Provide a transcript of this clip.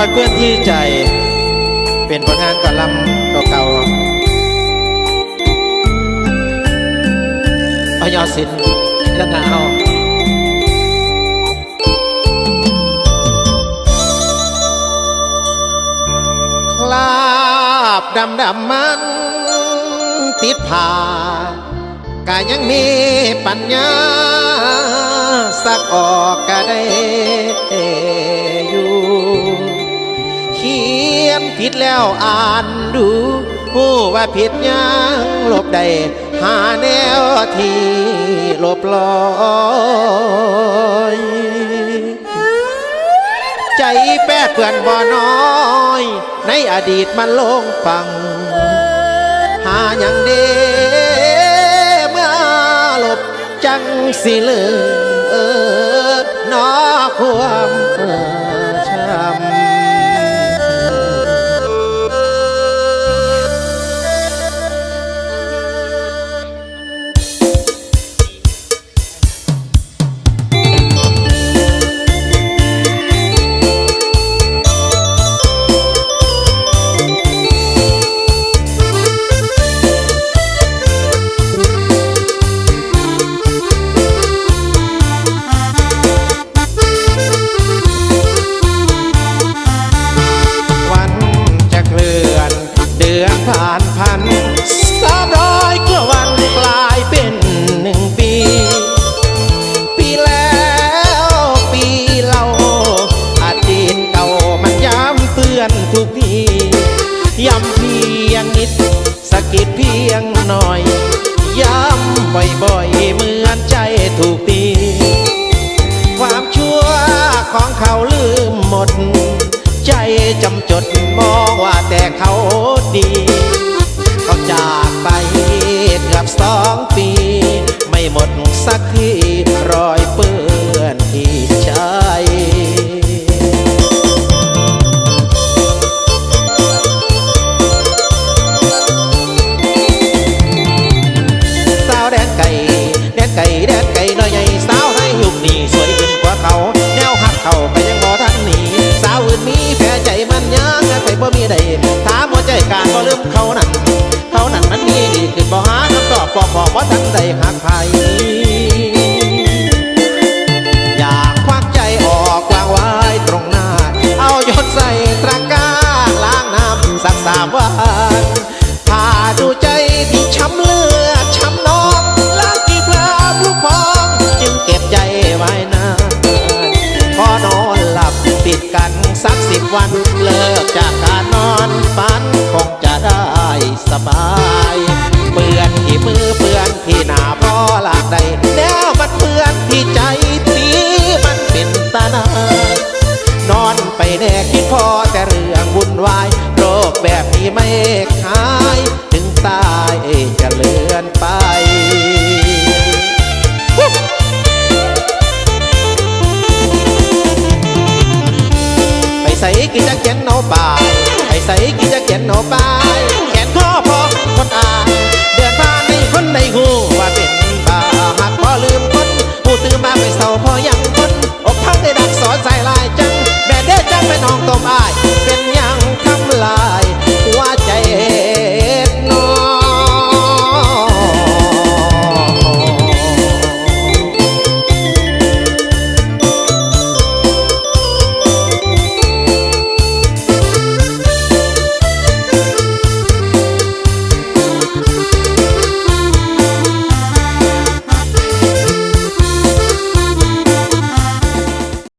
อยเปื้อนที่ใจ เป็นผลงานกอลำเก่าๆเอายอสินแล้วนะเอาคราบดำดำมัน ติดผ่ากายังมีปัญญา สักออกก็ได้ ยนผิดแล้วอ่านดูหู้ว่าผิดยังลบได้หาแนวที่ลบลอยใจแป้เปื่อนบ่น้อย ในอดีตมันลงฟัง หาอย่างเดเมื่อลบจังสิเลือเออนอความเออช้ำ ดือนผ่านพันสามร้อยกว่าวันกลายเป็นหนึ่งปี ปีแล้วปีเล่าอดีตเก่ามันย้ำเตือนทุกทีย้ำเพียงนิดสะกิดเพียงหน่อย ย้ำบ่อยๆเหมือนใจถูกตี ความชั่วของเขาลืมหมด ใจจำจดมองว่าแต่เขา ดี เขาจากไปเกือบสองปี ไม่หมดสักทีรอยเปื้อนที่ใจสาวแดนไก่ แดนไก่ แดนไก่น้อยใหญ่สาวให้ยุคนี้สวยขึ้นกว่าเขา แนวหักเขาไปยังบ่ทันหนีสาวอื่นมีแพ้ใจมันยังไปบ่มีใดถาม ลืมเขานั่นเขานั่นมันมีดีขึ้นบ่หาคำตอบบอกบอกว่าทันใดหักไผอยากควักใจออกวางไว้ตรงหน้า เอาโยนใส่ตะกร้าล้างน้ำสักสามวันถ้าดูใจที่ช้ำเลือดช้ำนองล้างกี่เพลาลูกพองจึงเก็บใจไว้นานพอนอนหลับติดกันสักสิบวันเลิกจากการนอนฝัน สบายเปื้อนที่มือเปื้อนที่หน้าเพราะหลากใดแล้วมันเปื้อนที่ใจตีมันเป็นตาหนานอนไปแน่คิดพอแต่เรื่องวุ่นวายโรคแบบนี้ไม่หายถึงตายจะเลือนไปไปใส่กินจักเขียนน คนอาเดือนผ่านในคนในหูว่าเป็นบาหักพอลืมคนผู้ตื่นมาไม่เศร้าพอยังคนอกพักได้ดักสอนสายลาย